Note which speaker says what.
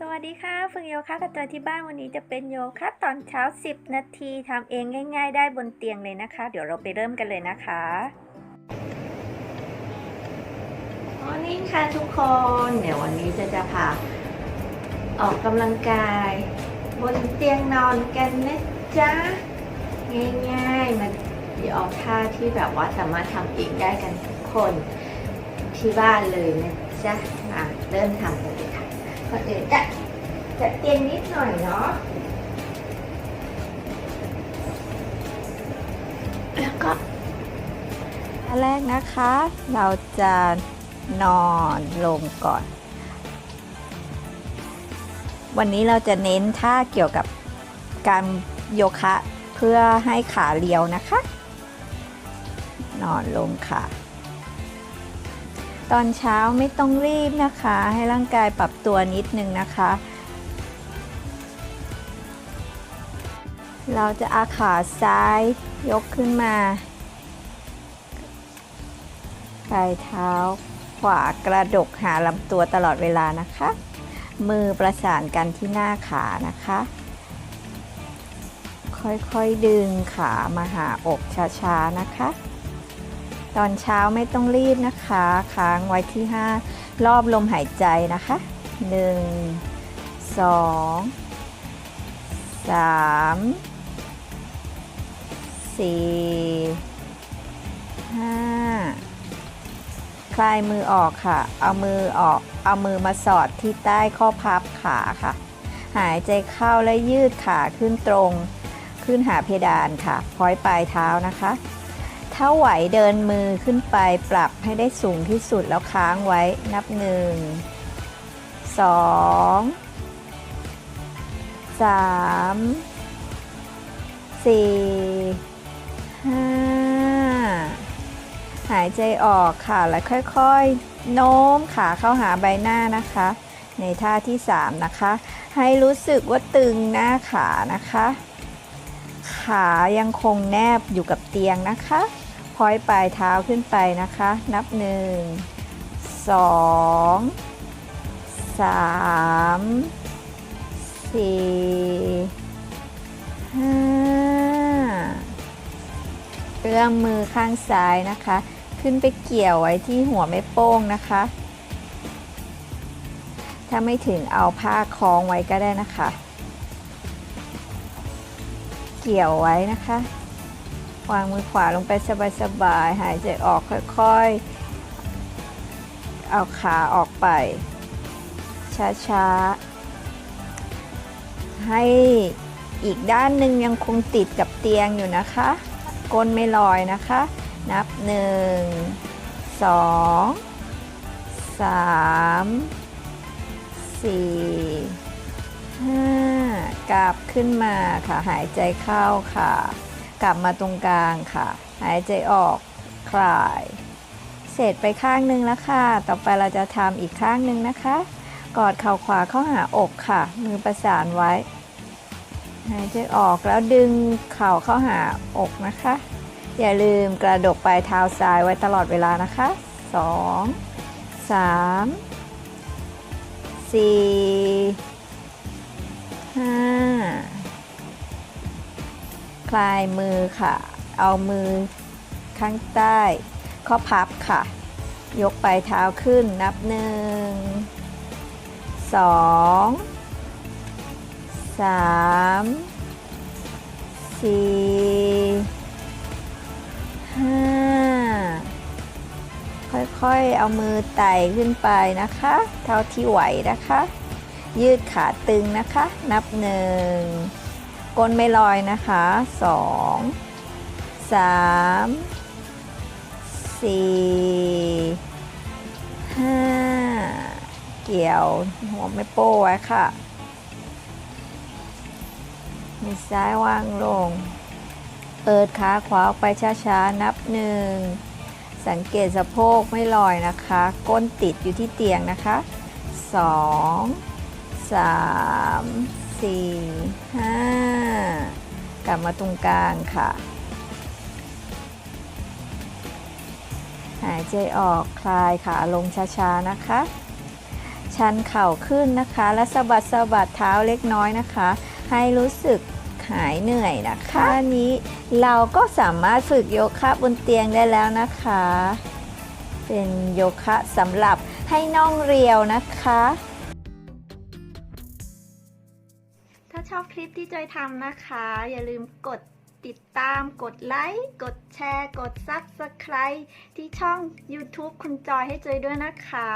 Speaker 1: สวัสดีค่ะ ฝึกโยคะกับจอยที่บ้านวันนี้จะเป็นโยคะตอนเช้า 10 นาทีทำเองง่าย ๆ ได้บนเตียงเลยนะคะ เดี๋ยวเราไปเริ่มกันเลยนะคะมอร์นิ่ค่ะทุกคน เดี๋ยววันนี้จะจะพาออกกำลังกาย บนเตียงนอนกันนะจ๊ะ ง่ายๆ มันเดี๋ยวออกท่าที่แบบว่าสามารถทำเองได้กันทุกคนที่บ้านเลยนะจ๊ะมาเริ่มทำกันเลยค่ะ ก่อนอื่นจะจัดเตียงนิดหน่อยเนาะแล้วก็อันแรกนะคะ เราจะนอนลงก่อน วันนี้เราจะเน้นท่าเกี่ยวกับการโยคะเพื่อให้ขาเรียวนะคะ นอนลงค่ะ ตอนเช้าไม่ต้องรีบนะคะ ให้ร่างกายปรับตัวนิดนึงนะคะ เราจะอาขาซ้ายยกขึ้นมาปลายเท้าขวากระดกหาลำตัวตลอดเวลานะคะ มือประสานกันที่หน้าขานะคะ ค่อยๆดึงขามาหาอกช้าๆนะคะ ตอนเช้าไม่ต้องรีบนะคะ ค้างไว้ที่ 5 รอบลมหายใจนะคะ 1 2 3 4 5 คลายมือออกค่ะ เอามือออก เอามือมาสอดที่ใต้ข้อพับขาค่ะ หายใจเข้าและยืดขาขึ้นตรง ขึ้นหาเพดานค่ะพอยปลายเท้านะคะ ถ้าไหวเดินมือขึ้นไปปรับให้ได้สูงที่สุดแล้วค้างไว้นับหนึ่งสองสามสี่ห้าหายใจออกค่ะ แล้วค่อยๆ โน้มขาเข้าหาใบหน้านะคะ ในท่าที่ 3 นะคะ ให้รู้สึกว่าตึงหน้าขานะคะ ขายังคงแนบอยู่กับเตียงนะคะพอยปลายเท้าขึ้นไปนะคะ นับ 1 2 3 4 5เอื้อมมือข้างซ้ายนะคะ ขึ้นไปเกี่ยวไว้ที่หัวแม่โป้งนะคะ ถ้าไม่ถึงเอาผ้าคล้องไว้ก็ได้นะคะ เกี่ยวไว้นะคะ วางมือขวาลงไปสบายๆ หายใจออกค่อยๆ เอาขาออกไป ช้าๆ ให้อีกด้านหนึ่งยังคงติดกับเตียงอยู่นะคะ ก้นไม่ลอยนะคะ นับหนึ่งสองสามสี่ กลับขึ้นมาค่ะ หายใจเข้าค่ะ กลับมาตรงกลางค่ะ หายใจออกคลาย เสร็จไปข้างหนึ่งแล้วค่ะ ต่อไปเราจะทำอีกข้างหนึ่งนะคะ กอดเข่าขวาเข้าหาอกค่ะ มือประสานไว้ หายใจออกแล้วดึงเข่าเข้าหาอกนะคะ อย่าลืมกระดกปลายเท้าซ้ายไว้ตลอดเวลานะคะ 2 3 4 ลายมือค่ะ เอามือข้างใต้ ข้อพับค่ะ ยกปลายเท้าขึ้นนับหนึ่งสองสามสี่ห้าค่อยๆ เอามือไต่ขึ้นไปนะคะ เท่าที่ไหวนะคะ ยืดขาตึงนะคะ นับหนึ่ง ก้นไม่ลอยนะคะสองสามสี่ห้าเกี่ยวหัวไม่โป้ไว้ค่ะมือซ้ายวางลง เปิดขาขวาออกไปช้าๆ นับหนึ่ง สังเกตสะโพกไม่ลอยนะคะ ก้นติดอยู่ที่เตียงนะคะสองสามสี่ บมาตรงกลางค่ะ หายใจออกคลายขาลงช้าๆนะคะ ชันเข่าขึ้นนะคะ และสะบัดสะบัดเท้าเล็กน้อยนะคะ ให้รู้สึกหายเหนื่อยนะคะนนี้เราก็สามารถฝึกโยคะบนเตียงได้แล้วนะคะ เป็นโยคะสำหรับให้น่องเรียวนะคะ
Speaker 2: คลิปที่จอยทำนะคะ อย่าลืมกดติดตามกดไลค์ กดแชร์ กด Subscribe ที่ช่อง YouTube คุณจอยให้จอยด้วยนะคะ